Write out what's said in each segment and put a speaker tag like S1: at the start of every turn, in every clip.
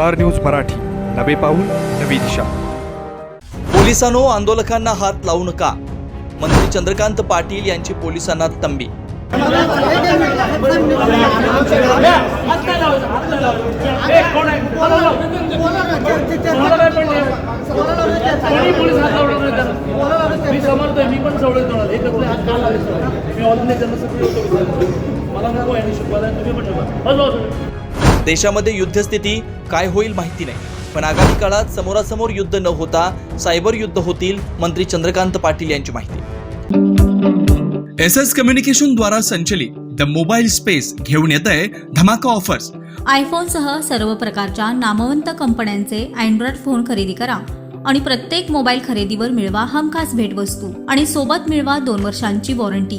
S1: Star news Marathi. नवे पाऊल नवी दिशा.
S2: पोलिसांनो आंदोलकांना हात लावू नका. मंत्री चंद्रकांत पाटील यांची पोलिसांना तंबी.
S3: आहे मला नको शिकवायला तुम्ही पण शिकवा बस बस.
S2: देशामध्ये युद्धस्थिती काय होईल माहिती नाही. पण आगामी काळात समोरासमोर युद्ध न होता सायबर युद्ध होतील मंत्री चंद्रकांत पाटील यांची माहिती. एस एस कम्युनिकेशन द्वारा संचलित द मोबाईल स्पेस घेऊन येत आहे धमाका ऑफर्स.
S4: आयफोनसह सर्व प्रकारच्या नामवंत कंपन्यांचे अँड्रॉइड फोन खरेदी करा आणि प्रत्येक मोबाईल खरेदीवर मिळवा हमखास भेटवस्तू आणि सोबत मिळवा दोन वर्षांची वॉरंटी.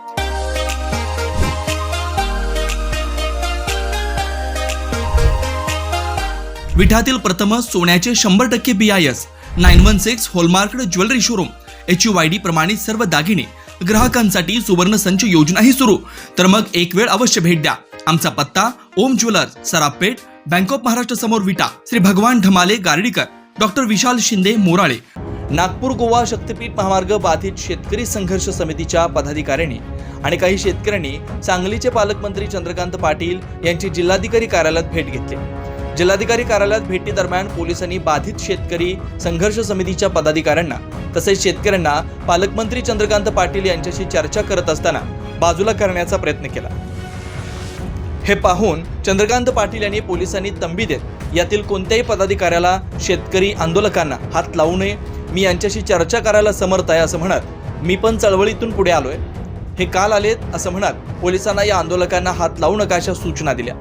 S2: विठातील प्रथम सोन्याचे शंभर टक्के B I S nine one six hallmark jewellery showroom H U Y D प्रमाणित सर्व दागिने ग्राहकांसाठी सुवर्ण संच योजनाही सुरू. तर मग एक वेळ अवश्य भेट द्या. आमचा पत्ता Om jewellers Sarapeth bank of Maharashtra समोर विटा श्री भगवान ढमाले गार्डीकर डॉक्टर विशाल शिंदे मोराळे. नागपूर गोवा शक्तीपीठ महामार्ग बाधित शेतकरी संघर्ष समितीच्या पदाधिकाऱ्यांनी आणि काही शेतकऱ्यांनी सांगलीचे पालकमंत्री चंद्रकांत पाटील यांची जिल्हाधिकारी कार्यालयात भेट घेतली. जिल्हाधिकारी कार्यालयात भेटीदरम्यान पोलिसांनी बाधित शेतकरी संघर्ष समितीच्या पदाधिकाऱ्यांना तसेच शेतकऱ्यांना पालकमंत्री चंद्रकांत पाटील यांच्याशी चर्चा करत असताना बाजूला करण्याचा प्रयत्न केला. हे पाहून चंद्रकांत पाटील यांनी पोलिसांनी तंबी देत यातील कोणत्याही पदाधिकाऱ्याला शेतकरी आंदोलकांना हात लावू नये मी यांच्याशी चर्चा करायला समर्थ आहे असं म्हणत मी पण चळवळीतून पुढे आलोय. हे काल आलेत असं म्हणत पोलिसांना या आंदोलकांना हात लावू नका अशा सूचना दिल्या.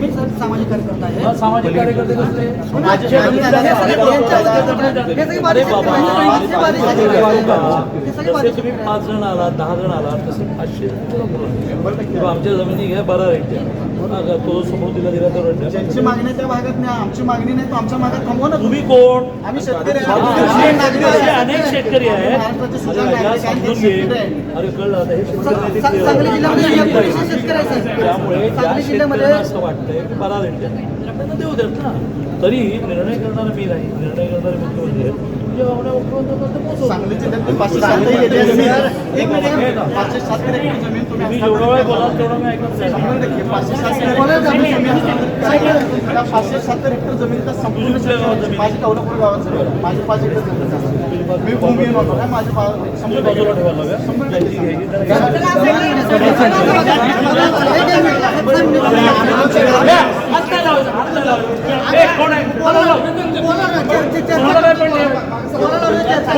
S5: मी सर सामाजिक कार्यकर्ता आहे
S3: हा, कार्यकर्ते कसले?
S5: हे हे. हे
S3: जसे तुम्ही पाच जण आलात दहा जण आलात तसे पाचशे किंवा आमच्या जमिनी घ्या बरा रेट द्या हा तो समोर दिला दिला तर.
S5: ज्यांची मागणी त्या भागात नाही. आमची मागणी नाही तो आमच्या मागात थांबवा ना
S3: तुम्ही कोण?
S5: आम्ही शेतकरी
S3: हा. अनेक शेतकरी आहेत. अरे समजून घे. कळलं आता हे शेतकरी. त्यामुळे असं वाटतंय की बारा रेट द्या त्यांना देऊ देत ना तरी निर्णय करणारा मी नाही. निर्णय करणारे मुख्यमंत्री आहेत
S5: सांगली जिल्ह्यात पाचशे सात एक मिनिट पाचशे सात एकर जमीन तुम्ही
S3: तुम्ही जेवढा वेळ बोलाल तेवढा मी ऐकत
S5: शंभर. टक्के पाचशे सात पाचशे सत्तर एकर जमीन तर संपूर्ण? माझी जमीन आहे. माझी पाच एकर जमीन. मी भूमिहीन होतो ना माझी शंभर टक्के. शंभर टक्के.
S3: कोण आहे? बोला लाव. कोणाला नाही पण नाही.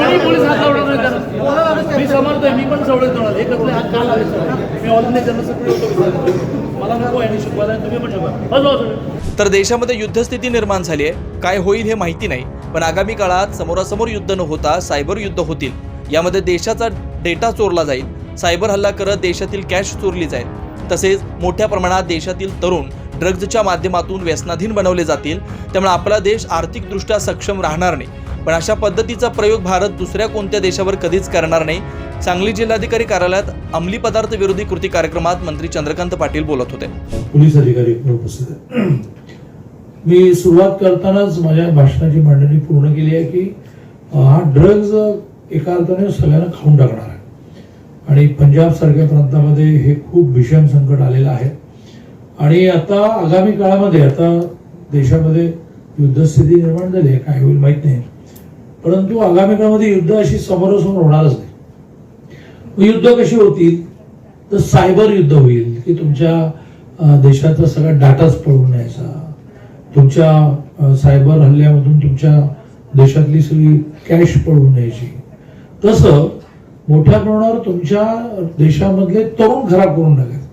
S3: कोणी पोलीस हात लावणार नाही त्याला. मी समर्थ आहे मी पण सवडे होणार हे कसले हात का लावले सर? मी ऑलरेडी त्यांना सगळं होतो मला नको आहे शिकवायला तुम्ही पण शिकवा.
S2: तर देशामध्ये युद्धस्थिती निर्माण झाली आहे. काय होईल हे माहिती नाही. पण आगामी काळात समोरासमोर युद्ध न होता सायबर युद्ध होतील. यामध्ये देशाचा डेटा चोरला जाईल. सायबर हल्ला करत देशातील कॅश चोरली जाईल. तसेच मोठ्या प्रमाणात देशातील तरुण ड्रग्जच्या माध्यमातून व्यसनाधीन बनवले जातील त्यामुळे आपला देश आर्थिकदृष्ट्या सक्षम राहणार नाही. पण अशा पद्धतीचा प्रयोग भारत दुसऱ्या कोणत्या देशावर कधीच करणार नाही सांगली जिल्हाधिकारी कार्यालयात अंमली पदार्थ विरोधी कृती कार्यक्रमात मंत्री चंद्रकांत पाटील बोलत होते.
S6: पोलीस अधिकारी उपस्थित मी सुरुवात करतानाच माझ्या भाषणाची मांडणी पूर्ण केली आहे की हा ड्रग्ज एका अर्थाने सगळ्यांना खाऊन टाकणार आहे. आणि पंजाब सारख्या प्रांतामध्ये हे खूप भीषण संकट आलेलं आहे. आणि आता आगामी काळामध्ये आता देशामध्ये युद्धस्थिती निर्माण झाली आहे काय होईल माहीत नाही. परंतु आगामी काळामध्ये युद्ध अशी समोरासमोर होणारच नाही. युद्ध कशी होतील? तर सायबर युद्ध होईल की तुमच्या देशाचा सगळा डाटाच पळून यायचा तुमच्या सायबर हल्ल्यामधून तुमच्या देशातली सगळी कॅश पळून यायची तसं मोठ्या प्रमाणावर तुमच्या देशामधले तरुण खराब करून टाकायचे.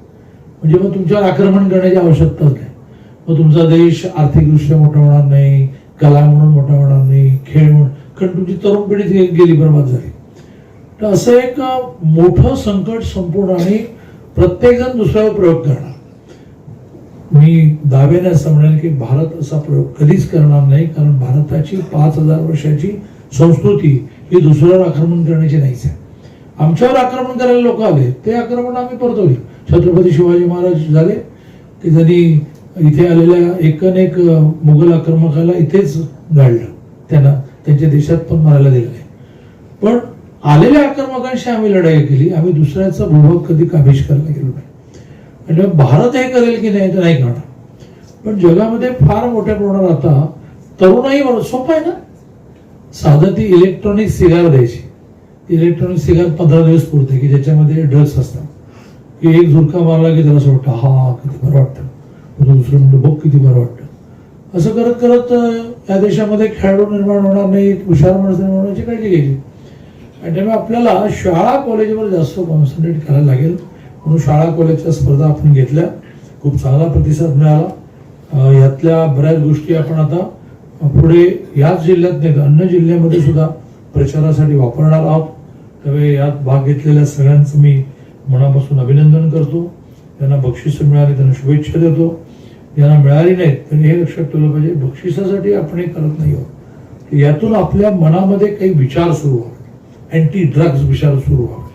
S6: म्हणजे मग तुमच्यावर आक्रमण करण्याची आवश्यकताच नाही मग तुमचा देश आर्थिकदृष्ट्या मोठा होणार नाही कला म्हणून मोठा होणार नाही खेळ म्हणून. कारण तुमची तरुण पिढी गेली बरबाद झाली. तर असं एक मोठं संकट संपूर्ण आणि प्रत्येकजण दुसऱ्यावर प्रयोग करणार. मी दाव्याने असं म्हणेल की भारत असा प्रयोग कधीच करणार नाही कारण भारताची पाच हजार वर्षाची संस्कृती ही दुसऱ्यावर आक्रमण करण्याची नाहीच आहे. आमच्यावर आक्रमण करायला लोक आले ते आक्रमण आम्ही परतवली. छत्रपती शिवाजी महाराज झाले. की त्यांनी इथे आलेल्या एकनेक मुघल आक्रमकाला इथेच गाडलं त्यांना त्यांच्या देशात पण मारायला दिलं नाही. पण आलेल्या आक्रमकांशी आम्ही लढाई केली. आम्ही दुसऱ्याचा भूभाग कधी काबीज करायला गेलो नाही. आणि भारत हे करेल की नाही तर नाही करणार. पण जगामध्ये फार मोठ्या प्रमाणात आता तरुणाई सोपं आहे ना? साधं ती इलेक्ट्रॉनिक सिगार द्यायची. इलेक्ट्रॉनिक सिगार पंधरा दिवस पुरते की ज्याच्यामध्ये ड्रग्स असतात. की एक झुरका मारला की त्याला असं वाटतं हा किती बरं वाटतं. दुसरं म्हणतो बघ किती बरं वाटतं. असं करत करत या देशामध्ये खेळाडू निर्माण होणार नाही हुशार माणसं निर्माण होण्याची काळजी घ्यायची. आणि त्यामुळे आपल्याला शाळा कॉलेजवर जास्त कॉन्सन्ट्रेट करायला लागेल. म्हणून शाळा कॉलेजच्या स्पर्धा आपण घेतल्या. खूप चांगला प्रतिसाद मिळाला. यातल्या बऱ्याच गोष्टी आपण आता पुढे याच जिल्ह्यात नाही तर अन्य जिल्ह्यामध्ये सुद्धा प्रचारासाठी वापरणार आहोत. त्यामुळे यात भाग घेतलेल्या सगळ्यांचं मी मनापासून अभिनंदन करतो. त्यांना बक्षिसं मिळाली त्यांना शुभेच्छा देतो. यांना मिळाली नाहीत त्यांनी हे लक्षात ठेवलं पाहिजे बक्षिसासाठी आपण हे करत नाही आहोत. यातून आपल्या मनामध्ये काही विचार सुरू व्हावे. अँटी ड्रग्ज विचार सुरू व्हावे.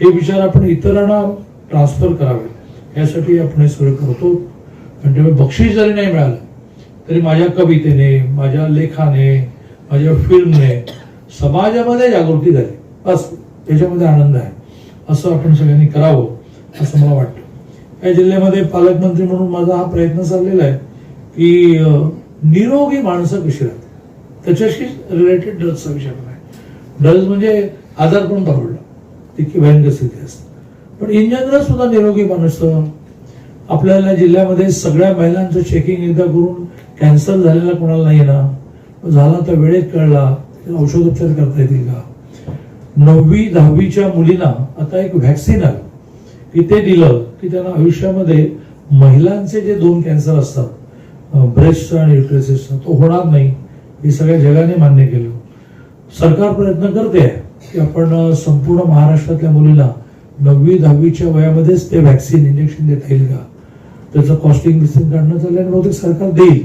S6: हे विचार आपण इतरांना ट्रान्सफर करावे यासाठी आपण हे सगळं करतो. आणि त्यामुळे बक्षीस जरी नाही मिळालं तरी माझ्या कवितेने माझ्या लेखाने माझ्या फिल्मने समाजामध्ये जागृती झाली. बस त्याच्यामध्ये आनंद आहे. असं आपण सगळ्यांनी करावं असं मला वाटतं. या जिल्ह्यामध्ये पालकमंत्री म्हणून माझा हा प्रयत्न चाललेला आहे की निरोगी माणसं कशी राहतात? त्याच्याशी रिलेटेड ड्रग्सचा विषय पण आहे. ड्रग्ज म्हणजे आजार पण परवडला तितकी भयंकर स्थिती असते. पण इन जनरल सुद्धा निरोगी माणसं आपल्याला जिल्ह्यामध्ये सगळ्या महिलांचं चेकिंग एकदा करून कॅन्सर झालेला कोणाला नाही ना? झाला तर वेळेत कळला औषधोपचार करता येतील का? नववी दहावीच्या मुलींना आता एक व्हॅक्सिन आलं. की ते दिलं की त्यांना आयुष्यामध्ये महिलांचे जे दोन कॅन्सर असतात ब्रेस्टचा आणि युट्रेसिसचा तो होणार नाही. हे सगळ्या जगाने मान्य केलं. सरकार प्रयत्न करते आहे की आपण संपूर्ण महाराष्ट्रातल्या मुलीला नववी दहावीच्या वयामध्येच ते व्हॅक्सिन इंजेक्शन देता येईल का? त्याचं कॉस्टिंग बिस्टिंग काढणं चाललं आणि बहुतेक सरकार देईल.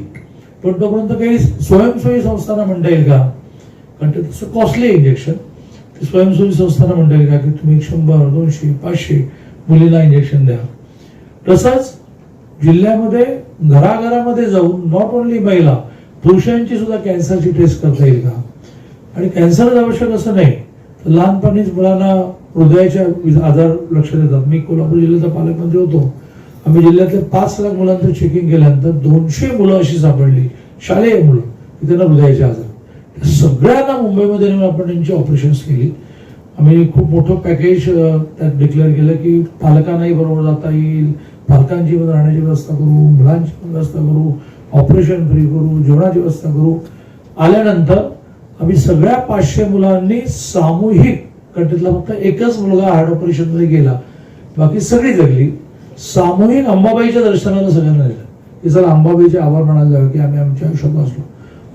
S6: पण तोपर्यंत काही स्वयंसेवी संस्थांना म्हणता येईल का? कारण ते तसं कॉस्टली इंजेक्शन स्वयंसेवी संस्थांना म्हणता येईल का की तुम्ही शंभर दोनशे पाचशे मुलींना इंजेक्शन द्या. तसंच जिल्ह्यामध्ये घराघरामध्ये जाऊन नॉट ओन्ली महिला पुरुषांची सुद्धा कॅन्सरची टेस्ट करता येईल का? आणि कॅन्सरच आवश्यक असं नाही तर लहानपणीच मुलांना हृदयाच्या आजार लक्षात येतात. मी कोल्हापूर जिल्ह्याचा पालकमंत्री होतो. आम्ही जिल्ह्यातले पाच लाख मुलांचं चेकिंग केल्यानंतर दोनशे मुलं अशी सापडली. शालेय मुलं की त्यांना हृदयाचे आजार. सगळ्यांना मुंबईमध्ये नेऊन आपण त्यांची ऑपरेशन्स केली. आम्ही खूप मोठं पॅकेज त्यात डिक्लेअर केलं की पालकांनाही बरोबर जाता येईल. पालकांची पण राहण्याची व्यवस्था करू मुलांची पण व्यवस्था करू ऑपरेशन फ्री करू जेवणाची व्यवस्था करू. आल्यानंतर आम्ही सगळ्या पाचशे मुलांनी सामूहिक कारण त्यातला फक्त एकच मुलगा हार्ट ऑपरेशनमध्ये गेला बाकी सगळी जगली. सामूहिक अंबाबाईच्या दर्शनाला सगळ्यांना दिलं की चला अंबाबाईचे आभार म्हणायला जावे की आम्ही आमच्या आयुष्यात असलो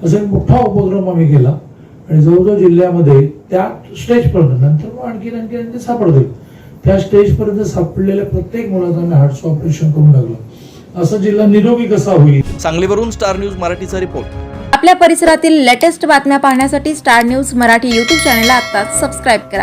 S6: असा एक मोठा उपक्रम आम्ही केला. आणि जवळजवळ जिल्ह्यामध्ये त्या स्टेजपर्यंत नंतर मग आणखी आणखी आणखी सापडते त्या स्टेजपर्यंत सापडलेल्या प्रत्येक मुलाचं आम्ही हार्टचं ऑपरेशन करून टाकलं. असं जिल्हा निरोगी कसा होईल?
S2: सांगलीवरून स्टार न्यूज मराठीचा रिपोर्ट
S7: आपल्या परिसरातील लेटेस्ट बातम्या पाहण्यासाठी स्टार न्यूज मराठी यूट्यूब चॅनलला आत्ताच सबस्क्राईब करा.